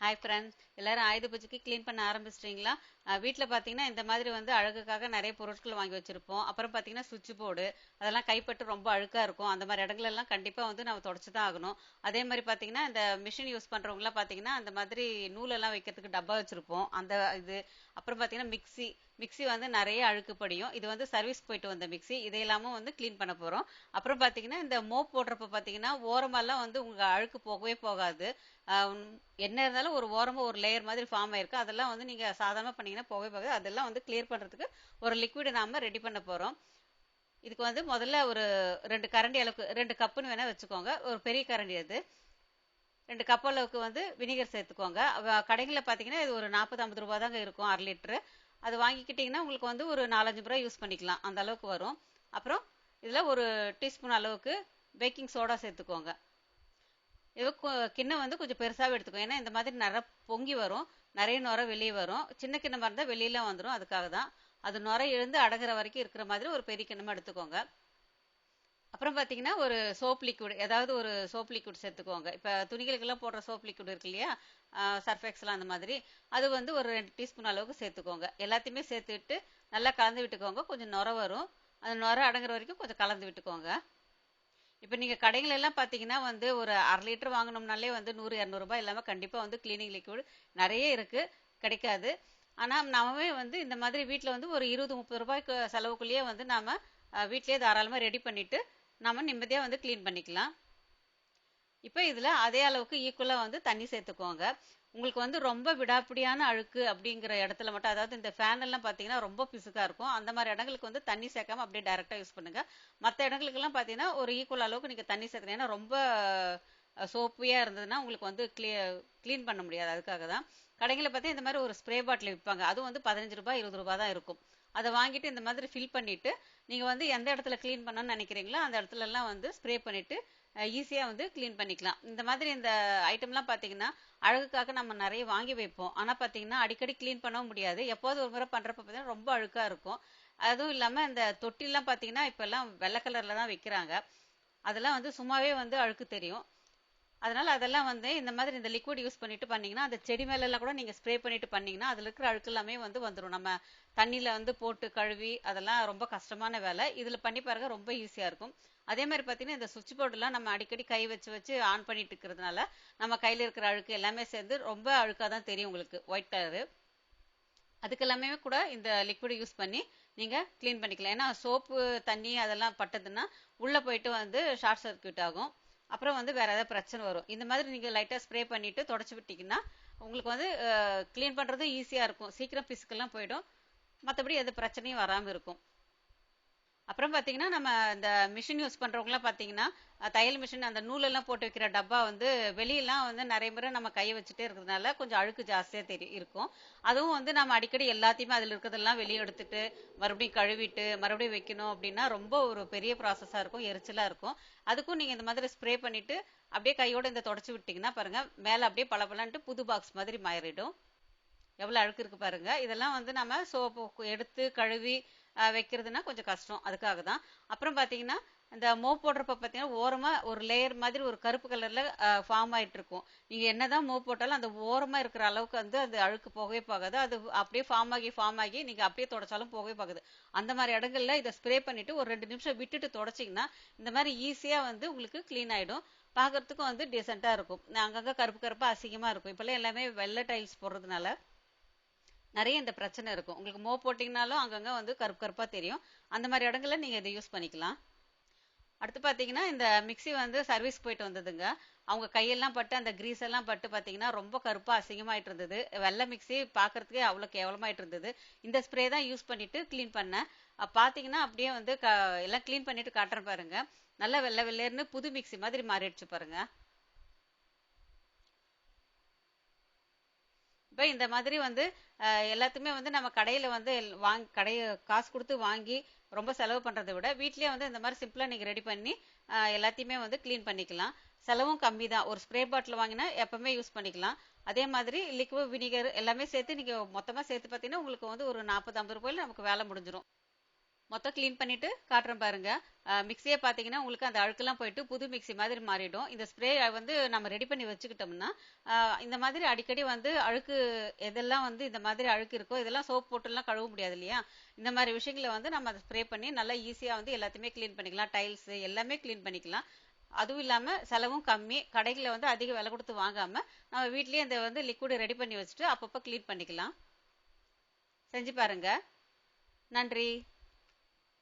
Hi friends எல்லாரும் ஆயுத பூஜைக்கு க்ளீன் பண்ண ஆரம்பிச்சிட்டிங்களா? வீட்டில் பார்த்தீங்கன்னா இந்த மாதிரி வந்து அழகுக்காக நிறைய பொருட்கள் வாங்கி வச்சுருப்போம். அப்புறம் பார்த்தீங்கன்னா சுவிட்ச் போர்டு அதெல்லாம் கைப்பட்டு ரொம்ப அழுக்காக இருக்கும். அந்த மாதிரி இடங்களெல்லாம் கண்டிப்பாக வந்து நம்ம தொடச்சி தான் ஆகணும். அதே மாதிரி பார்த்தீங்கன்னா இந்த மிஷின் யூஸ் பண்ணுறவங்களாம் பார்த்தீங்கன்னா அந்த மாதிரி நூலெல்லாம் வைக்கிறதுக்கு டப்பா வச்சுருப்போம். அந்த இது அப்புறம் பார்த்தீங்கன்னா மிக்ஸி மிக்ஸி வந்து நிறைய அழுக்கு படியும். இது வந்து சர்வீஸ் போயிட்டு வந்த மிக்ஸி இதையெல்லாமும் வந்து க்ளீன் பண்ண போகிறோம் அப்புறம் பார்த்தீங்கன்னா இந்த மோப் போடுறப்ப பார்த்தீங்கன்னா ஓரமெல்லாம் வந்து உங்கள் அழுக்கு போகவே போகாது. என்ன இருந்தாலும் ஒரு ஓரமாக ஒரு லேயர் மாதிரி ஃபார்ம் ஆயிருக்கு. அதெல்லாம் வந்து நீங்கள் சாதாரணமாக பண்ணீங்கன்னா போகவே போகாது. அதெல்லாம் வந்து கிளியர் பண்ணுறதுக்கு ஒரு லிக்விட் நாம ரெடி பண்ண போகிறோம் இதுக்கு வந்து முதல்ல ஒரு ரெண்டு கரண்டி அளவுக்கு ரெண்டு கப்புன்னு வேணால் வச்சுக்கோங்க. ஒரு பெரிய கரண்டி அது. ரெண்டு கப் அளவுக்கு வந்து வினிகர் சேர்த்துக்கோங்க. கடைகளில் பார்த்தீங்கன்னா இது ஒரு நாற்பது ஐம்பது ரூபா தாங்க இருக்கும் அரை லிட்டரு. அது வாங்கிக்கிட்டிங்கன்னா உங்களுக்கு வந்து ஒரு நாலஞ்சு முறை யூஸ் பண்ணிக்கலாம். அந்த அளவுக்கு வரும். அப்புறம் இதில் ஒரு டீஸ்பூன் அளவுக்கு பேக்கிங் சோடா சேர்த்துக்கோங்க. இது கிண்ணம் வந்து கொஞ்சம் பெருசாகவே எடுத்துக்கோ. ஏன்னா இந்த மாதிரி நிற பொங்கி வரும். நிறைய நுரை வெளியே வரும். சின்ன கிண்ணமாக இருந்தால் வெளியில வந்துடும் அதுக்காக தான் அது நுரை எழுந்து அடங்குற வரைக்கும் இருக்கிற மாதிரி ஒரு பெரிய கிண்ணமாக எடுத்துக்கோங்க. அப்புறம் பார்த்தீங்கன்னா ஒரு சோப் லிக்விட் ஏதாவது ஒரு சோப் லிக்விட் சேர்த்துக்கோங்க இப்போ துணிகளுக்கெல்லாம் போடுற சோப் லிக்விட் இருக்கு இல்லையா? சர்ஃபெக்ஸ்லாம் அந்த மாதிரி. அது வந்து ஒரு ரெண்டு டீஸ்பூன் அளவுக்கு சேர்த்துக்கோங்க. எல்லாத்தையுமே சேர்த்துட்டு நல்லா கலந்து விட்டுக்கோங்க. கொஞ்சம் நுர வரும். அந்த நுர அடங்குற வரைக்கும் கொஞ்சம் கலந்து விட்டுக்கோங்க. இப்போ நீங்கள் கடைகள் எல்லாம் பார்த்தீங்கன்னா வந்து ஒரு அரை லிட்டர் வாங்கினோம்னாலே வந்து நூறு இரநூறுபா இல்லாமல் கண்டிப்பாக வந்து கிளீனிங் லிக்விட் நிறைய இருக்குது கிடைக்காது. ஆனால் நாமே வந்து இந்த மாதிரி வீட்டில் வந்து ஒரு இருபது முப்பது ரூபாய்க்கு செலவுக்குள்ளேயே வந்து நாம் வீட்டிலேயே தாராளமாக ரெடி பண்ணிவிட்டு நம்ம நிம்மதியாக வந்து க்ளீன் பண்ணிக்கலாம். இப்போ இதில் அதே அளவுக்கு ஈக்குவலாக வந்து தண்ணி சேர்த்துக்கோங்க. உங்களுக்கு வந்து ரொம்ப விடாப்பிடியான அழுக்கு அப்படிங்கிற இடத்துல மட்டும் அதாவது இந்த ஃபேனெல்லாம் பார்த்தீங்கன்னா ரொம்ப பிசுக்காக இருக்கும். அந்த மாதிரி இடங்களுக்கு வந்து தண்ணி சேர்க்காம அப்படியே டைரெக்டாக யூஸ் பண்ணுங்கள் மற்ற இடங்களுக்கெல்லாம் பார்த்தீங்கன்னா ஒரு ஈக்குவல் அளவுக்கு நீங்கள் தண்ணி சேர்க்கணும் ஏன்னா ரொம்ப சோப்பியாக இருந்ததுன்னா உங்களுக்கு வந்து க்ளீ க்ளீன் பண்ண முடியாது. அதுக்காக தான் கடைகளில் பார்த்தா இந்த மாதிரி ஒரு ஸ்ப்ரே பாட்டில் விற்பாங்க அது வந்து பதினஞ்சு ரூபாய் இருபது ரூபாய் தான் இருக்கும். அதை வாங்கிட்டு இந்த மாதிரி ஃபில் பண்ணிட்டு நீங்கள் வந்து எந்த இடத்துல க்ளீன் பண்ணணும்னு நினைக்கிறீங்களோ அந்த இடத்துல எல்லாம் வந்து ஸ்ப்ரே பண்ணிட்டு ஈஸியாக வந்து க்ளீன் பண்ணிக்கலாம். இந்த மாதிரி இந்த ஐட்டம்லாம் பார்த்தீங்கன்னா அழகுக்காக நம்ம நிறைய வாங்கி வைப்போம். ஆனால் பார்த்தீங்கன்னா அடிக்கடி க்ளீன் பண்ணவும் முடியாது. எப்போது ஒரு முறை பண்ணுறப்ப பார்த்தீங்கன்னா ரொம்ப அழுக்காக இருக்கும். அதுவும் இல்லாமல் இந்த தொட்டிலாம் பார்த்தீங்கன்னா இப்போல்லாம் வெள்ளை கலரில் தான் விற்கிறாங்க அதெல்லாம் வந்து சும்மாவே வந்து அழுக்கு தெரியும். அதனால அதெல்லாம் வந்து இந்த மாதிரி இந்த லிக்விட் யூஸ் பண்ணிட்டு பண்ணீங்கன்னா அந்த செடி மேல எல்லாம் கூட நீங்க ஸ்ப்ரே பண்ணிட்டு பண்ணீங்கன்னா அதுல இருக்கிற அழுக்கு எல்லாமே வந்து வந்துடும் நம்ம தண்ணியில வந்து போட்டு கழுவி அதெல்லாம் ரொம்ப கஷ்டமான வேலை. இதுல பண்ணி பாருங்க ரொம்ப ஈஸியா இருக்கும். அதே மாதிரி பார்த்தீங்கன்னா இந்த சுவிட்ச் போர்டுலாம் நம்ம அடிக்கடி கை வச்சு வச்சு ஆன் பண்ணிட்டு இருக்கிறதுனால நம்ம கையில இருக்கிற அழுக்கு எல்லாமே சேர்ந்து ரொம்ப அழுக்காக தான் தெரியும் உங்களுக்கு ஒயிட் கலரு அதுக்கு எல்லாமே கூட இந்த லிக்விட் யூஸ் பண்ணி நீங்க க்ளீன் பண்ணிக்கலாம். ஏன்னா சோப்பு தண்ணி அதெல்லாம் பட்டதுன்னா உள்ள போயிட்டு வந்து ஷார்ட் சர்க்கியூட் ஆகும். அப்புறம் வந்து வேற ஏதாவது பிரச்சனை வரும். இந்த மாதிரி நீங்க லைட்டா ஸ்ப்ரே பண்ணிட்டு தொடச்சு விட்டீங்கன்னா உங்களுக்கு வந்து க்ளீன் பண்றது ஈஸியா இருக்கும். சீக்கிரம் பிசுக்கெல்லாம் போயிடும். மற்றபடி எந்த பிரச்சனையும் வராமல் இருக்கும். அப்புறம் பார்த்தீங்கன்னா நம்ம இந்த மிஷின் யூஸ் பண்ணுறவங்களாம் பார்த்தீங்கன்னா தையல் மிஷின் அந்த நூலெல்லாம் போட்டு வைக்கிற டப்பா வந்து வெளியெல்லாம் வந்து நிறைய முறை நம்ம கையை வச்சுட்டே இருக்கிறதுனால கொஞ்சம் அழுக்கு ஜாஸ்தியாக தெரியும் இருக்கும். அதுவும் வந்து நம்ம அடிக்கடி எல்லாத்தையுமே அதில் இருக்கிறதெல்லாம் வெளியே எடுத்துட்டு மறுபடியும் கழுவிட்டு மறுபடியும் வைக்கணும் அப்படின்னா ரொம்ப ஒரு பெரிய ப்ராசஸாக இருக்கும் எரிச்சலாக இருக்கும். அதுக்கும் நீங்கள் இந்த மாதிரி ஸ்ப்ரே பண்ணிட்டு அப்படியே கையோட இந்த தொடச்சி விட்டிங்கன்னா பாருங்கள் மேலே அப்படியே பளபளன்ட்டு புது பாக்ஸ் மாதிரி மாறிடும். எவ்வளோ அழுக்கு இருக்கு பாருங்க. இதெல்லாம் வந்து நம்ம சோப்பு எடுத்து கழுவி வைக்கிறதுனா கொஞ்சம் கஷ்டம். அதுக்காக தான். அப்புறம் பார்த்தீங்கன்னா இந்த மோப் போடுறப்ப பார்த்தீங்கன்னா ஓரமாக ஒரு லேயர் மாதிரி ஒரு கருப்பு கலரில் ஃபார்ம் ஆயிட்டு இருக்கும். நீங்கள் என்னதான் மோப் போட்டாலும் அந்த ஓரமாக இருக்கிற அளவுக்கு வந்து அந்த அழுக்கு போகவே போகாது. அது அப்படியே ஃபார்ம் ஆகி ஃபார்ம் ஆகி நீங்கள் அப்படியே தொடச்சாலும் போகவே போகாது. அந்த மாதிரி இடங்கள்ல இதை ஸ்ப்ரே பண்ணிவிட்டு ஒரு ரெண்டு நிமிஷம் விட்டுட்டு தொடச்சிங்கன்னா இந்த மாதிரி ஈஸியாக வந்து உங்களுக்கு க்ளீன் ஆகிடும் பார்க்கறதுக்கும் வந்து டீசெண்டாக இருக்கும். அங்கங்கே கருப்பு கருப்பாக அசிங்கமாக இருக்கும். இப்போல்லாம் எல்லாமே வெள்ளை டைல்ஸ் போடுறதுனால நிறைய இந்த பிரச்சனை இருக்கும். உங்களுக்கு மோ போட்டிங்கனாலும் அங்கங்கே வந்து கருப்பு கருப்பாக தெரியும். அந்த மாதிரி இடங்கள்ல நீங்கள் இதை யூஸ் பண்ணிக்கலாம். அடுத்து பார்த்தீங்கன்னா இந்த மிக்சி வந்து சர்வீஸ் போயிட்டு வந்ததுங்க. அவங்க கையெல்லாம் பட்டு அந்த கிரீஸ் எல்லாம் பட்டு பார்த்தீங்கன்னா ரொம்ப கருப்பாக அசிங்கமாயிட்டு இருந்தது. வெள்ளை மிக்ஸி பார்க்கறதுக்கே அவ்வளோ கேவலமாயிட்டு இருந்தது. இந்த ஸ்ப்ரே தான் யூஸ் பண்ணிட்டு க்ளீன் பண்ணேன். அப்ப பார்த்தீங்கன்னா அப்படியே வந்து க எல்லாம் க்ளீன் பண்ணிட்டு காட்டுறேன் பாருங்க. நல்லா வெள்ளை வெள்ளேர்னு புது மிக்ஸி மாதிரி மாறிடுச்சு பாருங்க. இப்போ இந்த மாதிரி வந்து எல்லாத்துக்குமே வந்து நம்ம கடையில் வந்து எல்- வாங்கி காசு கொடுத்து வாங்கி ரொம்ப செலவு பண்ணுறதை விட வீட்லேயே வந்து இந்த மாதிரி சிம்பிளாக நீங்கள் ரெடி பண்ணி எல்லாத்தையுமே வந்து க்ளீன் பண்ணிக்கலாம். செலவும் கம்மி தான் ஒரு ஸ்ப்ரே பாட்டில் வாங்கினா எப்பவுமே யூஸ் பண்ணிக்கலாம். அதே மாதிரி லிக்விட் வினிகர் எல்லாமே சேர்த்து நீங்கள் மொத்தமாக சேர்த்து பார்த்தீங்கன்னா உங்களுக்கு வந்து ஒரு நாற்பது ஐம்பது ரூபாயில் நமக்கு வேலை முடிஞ்சிடும் மொத்தம் க்ளீன் பண்ணிட்டு காட்டுறேன் பாருங்க. மிக்சியை பார்த்தீங்கன்னா உங்களுக்கு அந்த அழுக்கெல்லாம் போயிட்டு புது மிக்சி மாதிரி மாறிடும். இந்த ஸ்ப்ரே வந்து நம்ம ரெடி பண்ணி வச்சுக்கிட்டோம்னா இந்த மாதிரி அடிக்கடி வந்து அழுக்கு எதெல்லாம் வந்து இந்த மாதிரி அழுக்கு இருக்கோ இதெல்லாம் சோப் போட்டுலாம் கழுவ முடியாது இல்லையா? இந்த மாதிரி விஷயங்களை வந்து நம்ம அதை ஸ்ப்ரே பண்ணி நல்லா ஈஸியாக வந்து எல்லாத்தையுமே க்ளீன் பண்ணிக்கலாம். டைல்ஸ் எல்லாமே க்ளீன் பண்ணிக்கலாம். அதுவும் இல்லாமல் செலவும் கம்மி. கடைகளில் வந்து அதிக விலை கொடுத்து வாங்காமல் நம்ம வீட்லேயே இந்த வந்து லிக்விட் ரெடி பண்ணி வச்சுட்டு அப்பப்போ க்ளீன் பண்ணிக்கலாம். செஞ்சு பாருங்க. நன்றி.